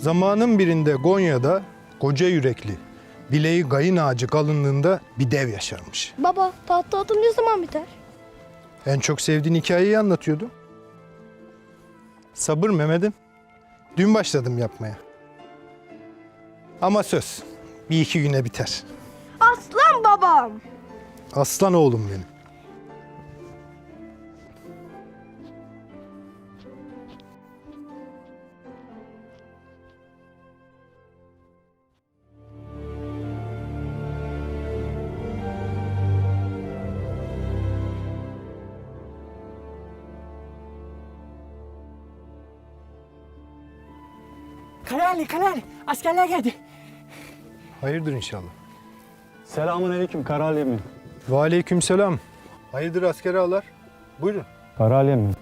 Zamanın birinde Gonya'da koca yürekli, bileği gayın ağacı kalınlığında bir dev yaşarmış. Baba tahta adım ne zaman biter? En çok sevdiğin hikayeyi anlatıyordu. Sabır Mehmet'im. Dün başladım yapmaya. Ama söz, bir iki güne biter. Aslan babam. Aslan oğlum benim. Karali, Karali. Askerler geldi. Hayırdır inşallah. Selamun aleyküm Karali Emin. Ve aleykümselam. Hayırdır asker ağalar? Buyurun. Karali Emin.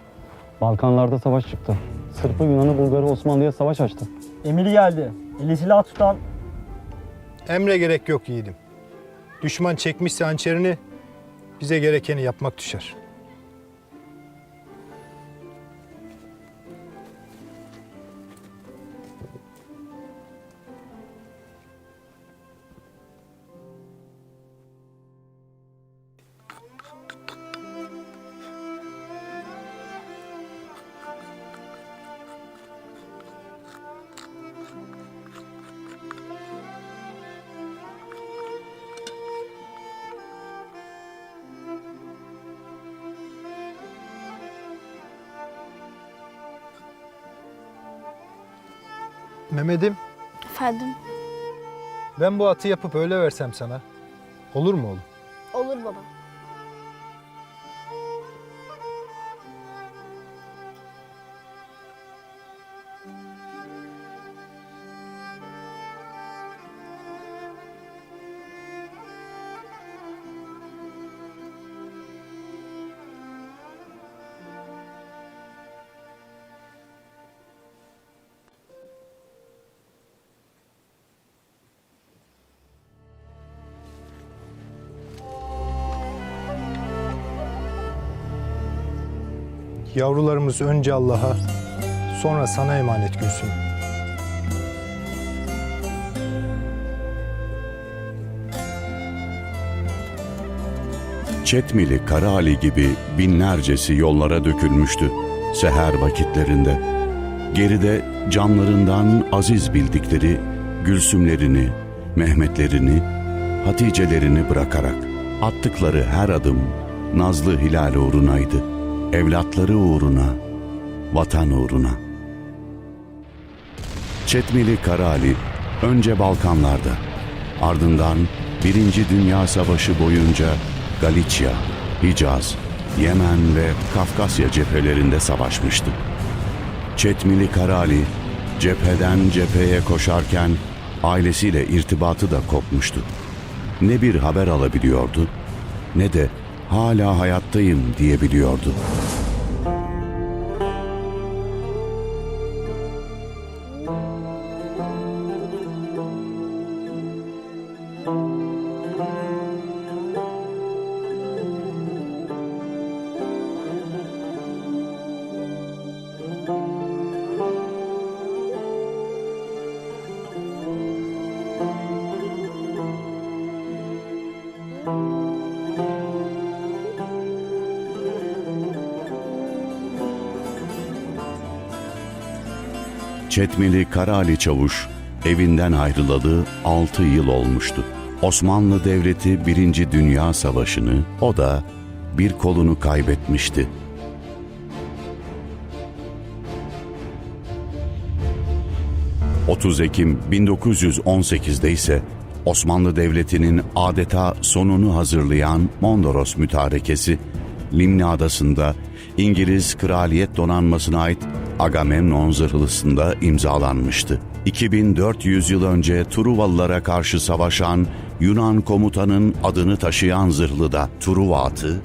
Balkanlarda savaş çıktı. Sırpı Yunan'ı Bulgar'ı Osmanlı'ya savaş açtı. Emir geldi. Eli silah tutan. Emre gerek yok yiğidim. Düşman çekmişse hançerini bize gerekeni yapmak düşer. Mehmet'im Efendim ben bu atı yapıp öyle versem sana. Olur mu oğlum? Yavrularımız önce Allah'a, sonra sana emanet Gülsüm. Çetmili Karaali gibi binlercesi yollara dökülmüştü seher vakitlerinde. Geride canlarından aziz bildikleri Gülsümlerini, Mehmetlerini, Haticelerini bırakarak attıkları her adım Nazlı Hilal uğrunaydı. Evlatları uğruna, vatan uğruna. Çetmili Karaali önce Balkanlarda, ardından Birinci Dünya Savaşı boyunca Galicia, Hicaz, Yemen ve Kafkasya cephelerinde savaşmıştı. Çetmili Karali cepheden cepheye koşarken ailesiyle irtibatı da kopmuştu. Ne bir haber alabiliyordu ne de hala hayattayım diyebiliyordu. Çetmeli Karali Çavuş evinden ayrılalı 6 yıl olmuştu. Osmanlı Devleti Birinci Dünya Savaşı'nı o da bir kolunu kaybetmişti. ...30 Ekim 1918'de ise Osmanlı Devleti'nin adeta sonunu hazırlayan Mondros Mütarekesi... ...Limni Adası'nda İngiliz Kraliyet Donanması'na ait Agamemnon zırhlısında imzalanmıştı. 2400 yıl önce Truvalılara karşı savaşan Yunan komutanın adını taşıyan zırhlı da Truva atı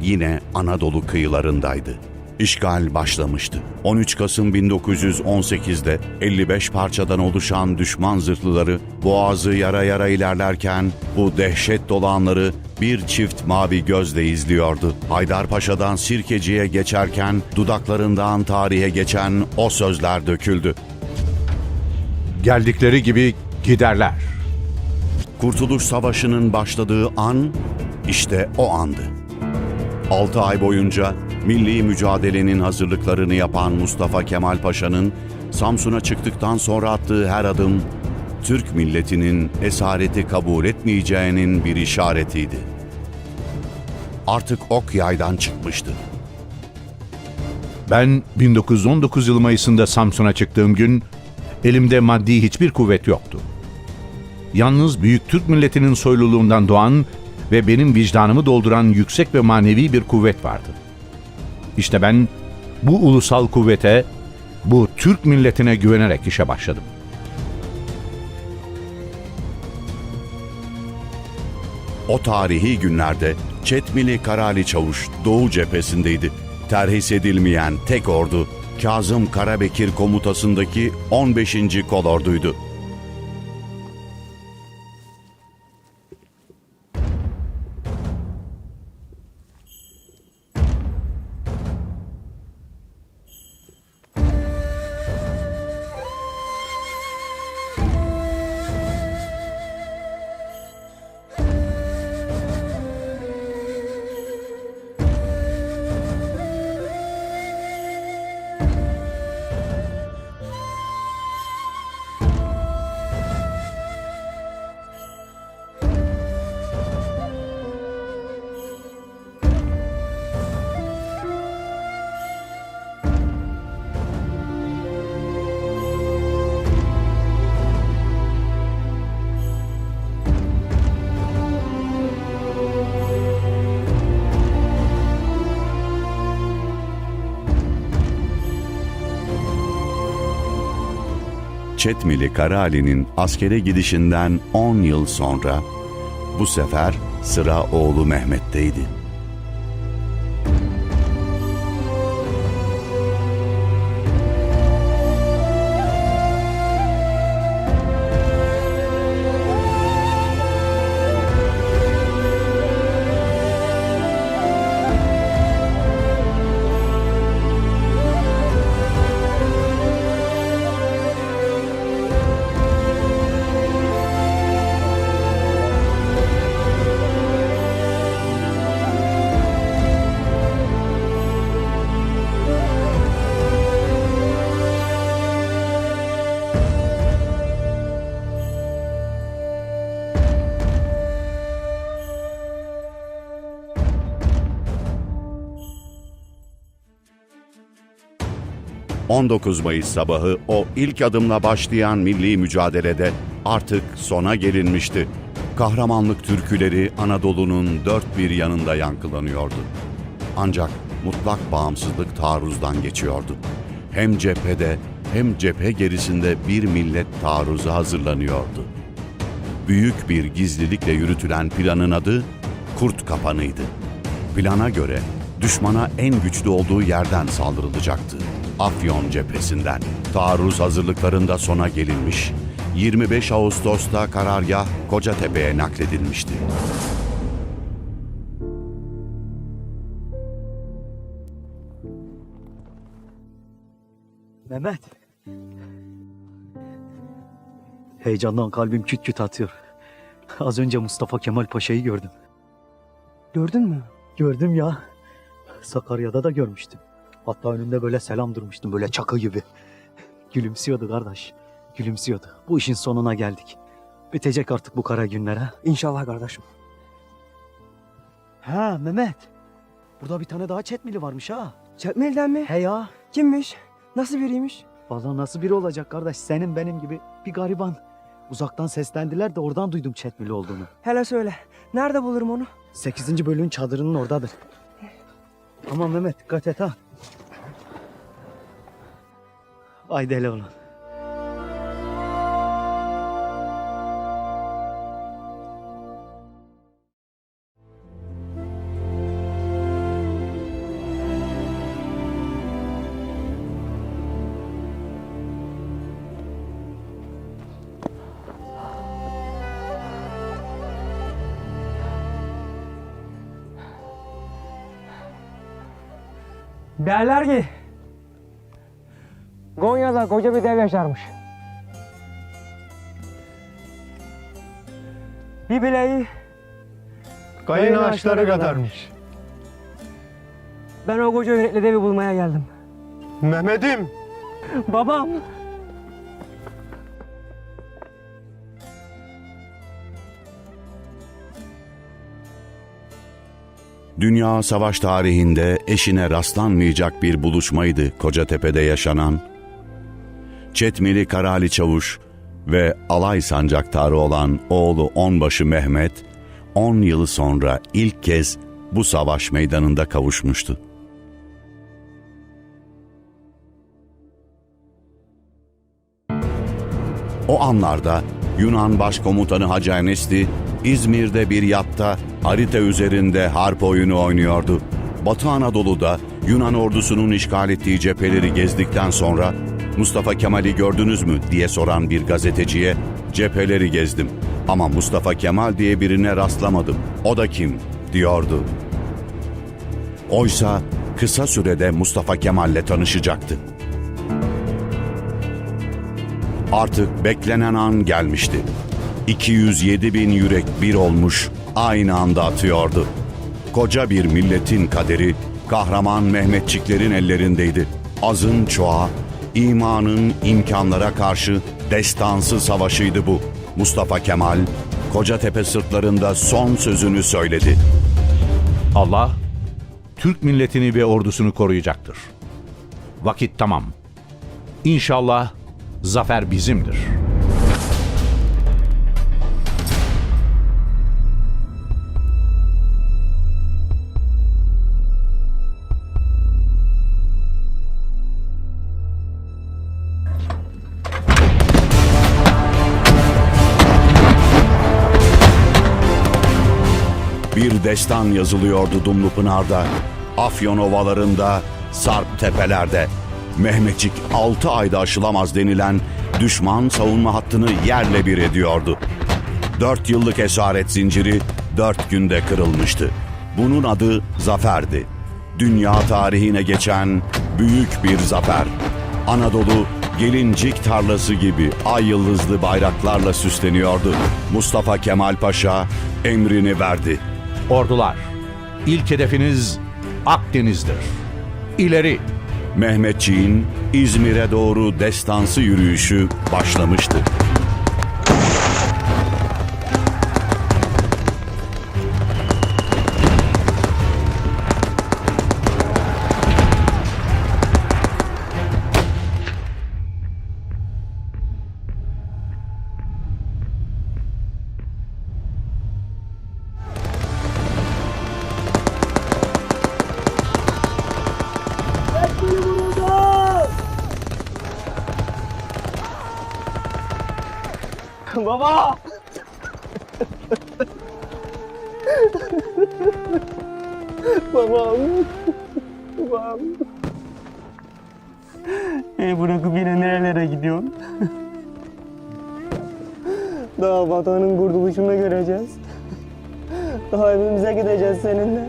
yine Anadolu kıyılarındaydı. İşgal başlamıştı. 13 Kasım 1918'de 55 parçadan oluşan düşman zırhlıları boğazı yara yara ilerlerken bu dehşet dolu anları bir çift mavi gözle izliyordu. Haydarpaşa'dan Sirkeci'ye geçerken dudaklarından tarihe geçen o sözler döküldü. geldikleri gibi giderler. Kurtuluş Savaşı'nın başladığı an işte o andı. 6 ay boyunca milli mücadelenin hazırlıklarını yapan Mustafa Kemal Paşa'nın Samsun'a çıktıktan sonra attığı her adım Türk milletinin esareti kabul etmeyeceğinin bir işaretiydi. Artık ok yaydan çıkmıştı. Ben 1919 yılı Mayıs'ında Samsun'a çıktığım gün elimde maddi hiçbir kuvvet yoktu. Yalnız büyük Türk milletinin soyluluğundan doğan ve benim vicdanımı dolduran yüksek ve manevi bir kuvvet vardı. İşte ben bu ulusal kuvvete, bu Türk milletine güvenerek işe başladım. O tarihi günlerde Çetmili Karali Çavuş Doğu cephesindeydi. Terhis edilmeyen tek ordu Kazım Karabekir komutasındaki 15. kolorduydu. Çetmili Karali'nin askere gidişinden 10 yıl sonra bu sefer sıra oğlu Mehmet'teydi. ...19 Mayıs sabahı o ilk adımla başlayan milli mücadelede artık sona gelinmişti. Kahramanlık türküleri Anadolu'nun dört bir yanında yankılanıyordu. Ancak mutlak bağımsızlık taarruzdan geçiyordu. Hem cephede hem cephe gerisinde bir millet taarruza hazırlanıyordu. Büyük bir gizlilikle yürütülen planın adı Kurt Kapanı'ydı. Plana göre düşmana en güçlü olduğu yerden saldırılacaktı. Afyon cephesinden. Taarruz hazırlıklarında sona gelinmiş, 25 Ağustos'ta karargah Kocatepe'ye nakledilmişti. Mehmet. Heyecandan kalbim küt küt atıyor. Az önce Mustafa Kemal Paşa'yı gördüm. Gördün mü? Gördüm ya. Sakarya'da da görmüştüm. Hatta önünde böyle selam durmuştum böyle çakı gibi. Gülümsüyordu kardeş. Gülümsüyordu. Bu işin sonuna geldik. Bitecek artık bu kara günler ha. İnşallah kardeşim. Ha Mehmet. Burada bir tane daha çetmili varmış ha. Çetmeli'den mi? He ya. Kimmiş? Nasıl biriymiş? Vallahi nasıl biri olacak kardeş? Senin benim gibi bir gariban. Uzaktan seslendiler de oradan duydum çetmili olduğunu. Hele söyle. Nerede bulurum onu? 8. bölüğün çadırının oradadır. Aman Mehmet dikkat et ha. Ay deli oğlum. Derler ki Konya'da koca bir dev yaşarmış. Bir bileği kayın ağaçları kadarmış. Ben o koca yürekli devi bulmaya geldim. Mehmet'im. Babam. Dünya savaş tarihinde eşine rastlanmayacak bir buluşmaydı Kocatepe'de yaşanan Çetmeli Karali Çavuş ve alay sancaktarı olan oğlu Onbaşı Mehmet, 10 yılı sonra ilk kez bu savaş meydanında kavuşmuştu. O anlarda Yunan Başkomutanı Hacı Enesli, İzmir'de bir yatta harita üzerinde harp oyunu oynuyordu. Batı Anadolu'da Yunan ordusunun işgal ettiği cepheleri gezdikten sonra Mustafa Kemal'i gördünüz mü diye soran bir gazeteciye cepheleri gezdim ama Mustafa Kemal diye birine rastlamadım. O da kim? diyordu. Oysa kısa sürede Mustafa Kemal'le tanışacaktı. Artık beklenen an gelmişti. 207 bin yürek bir olmuş, aynı anda atıyordu. Koca bir milletin kaderi kahraman Mehmetçiklerin ellerindeydi. Azın çoğa, imanın imkanlara karşı destansı savaşıydı bu. Mustafa Kemal, Kocatepe sırtlarında son sözünü söyledi. Allah, Türk milletini ve ordusunu koruyacaktır. Vakit tamam. İnşallah zafer bizimdir. Bir destan yazılıyordu Dumlupınar'da, Afyon ovalarında, Sarp tepelerde. Mehmetçik 6 ayda aşılamaz denilen düşman savunma hattını yerle bir ediyordu. 4 yıllık esaret zinciri 4 günde kırılmıştı. Bunun adı zaferdi. Dünya tarihine geçen büyük bir zafer. Anadolu gelincik tarlası gibi ay yıldızlı bayraklarla süsleniyordu. Mustafa Kemal Paşa emrini verdi. Ordular, ilk hedefiniz Akdeniz'dir. İleri! Mehmetçiğin İzmir'e doğru destansı yürüyüşü başlamıştı. Babam. Babam. Beni bırakıp yine nerelere gidiyorsun? Daha vatanın kurtuluşunu göreceğiz. Daha evimize gideceğiz seninle.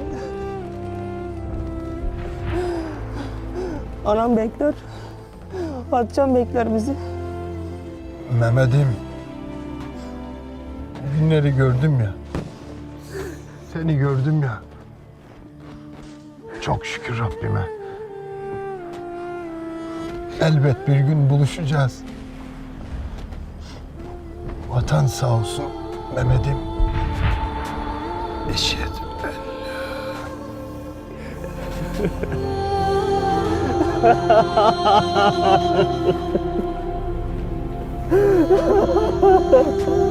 Anam bekler. Atcan bekler bizi. Mehmet'im. Günleri gördüm ya. Seni gördüm ya. Çok şükür Rabbime. Elbet bir gün buluşacağız. Vatan sağ olsun Mehmet'im. Eşhedü en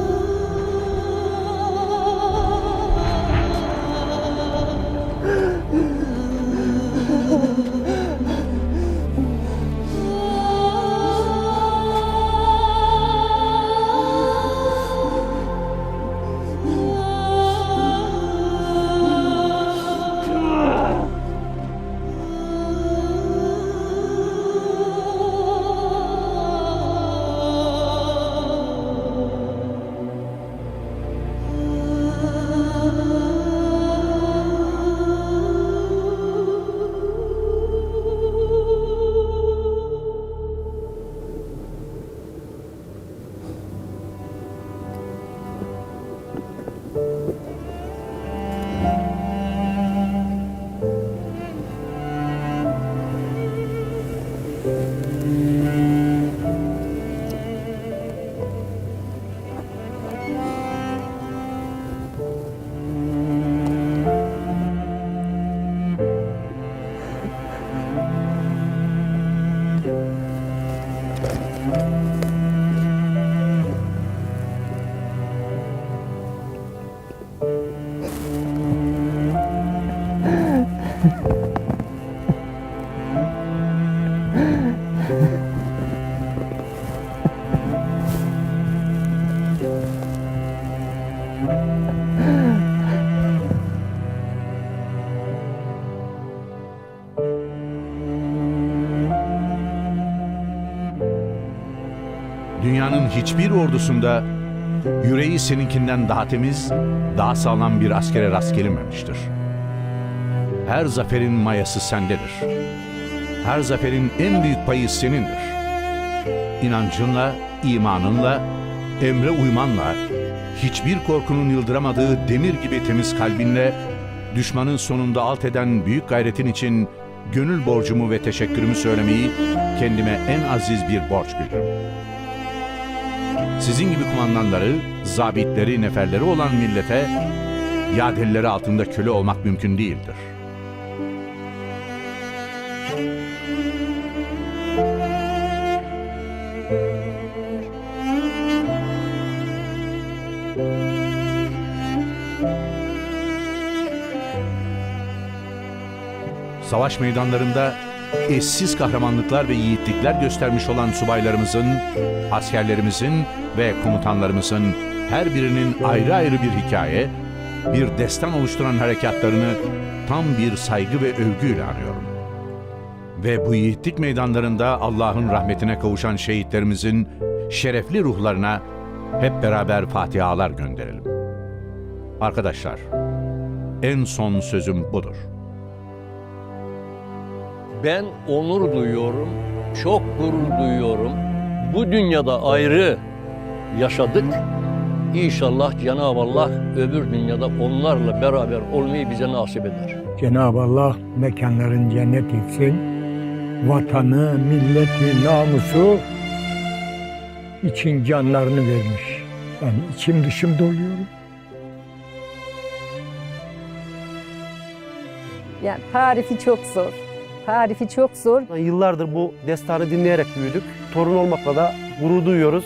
Dünyanın hiçbir ordusunda yüreği seninkinden daha temiz, daha sağlam bir askere rast gelinmemiştir. Her zaferin mayası sendedir. Her zaferin en büyük payı senindir. İnancınla, imanınla, emre uymanla, hiçbir korkunun yıldıramadığı demir gibi temiz kalbinle, düşmanın sonunda alt eden büyük gayretin için gönül borcumu ve teşekkürümü söylemeyi kendime en aziz bir borç bilirim. Sizin gibi kumandanları, zabitleri, neferleri olan millete, yadelleri altında köle olmak mümkün değildir. Savaş meydanlarında eşsiz kahramanlıklar ve yiğitlikler göstermiş olan subaylarımızın, askerlerimizin ve komutanlarımızın her birinin ayrı ayrı bir hikaye, bir destan oluşturan harekatlarını tam bir saygı ve övgüyle anıyorum. Ve bu yiğitlik meydanlarında Allah'ın rahmetine kavuşan şehitlerimizin şerefli ruhlarına hep beraber fatihalar gönderelim. Arkadaşlar, en son sözüm budur. Ben onur duyuyorum, çok gurur duyuyorum. Bu dünyada ayrı yaşadık. İnşallah Cenab-ı Allah öbür dünyada onlarla beraber olmayı bize nasip eder. Cenab-ı Allah mekanların cennet etsin. Vatanı, milleti, namusu için canlarını vermiş. Ben içim dışım doluyorum. Yani tarifi çok zor. Tarifi çok zor. Yıllardır bu destanı dinleyerek büyüdük. Torun olmakla da gurur duyuyoruz.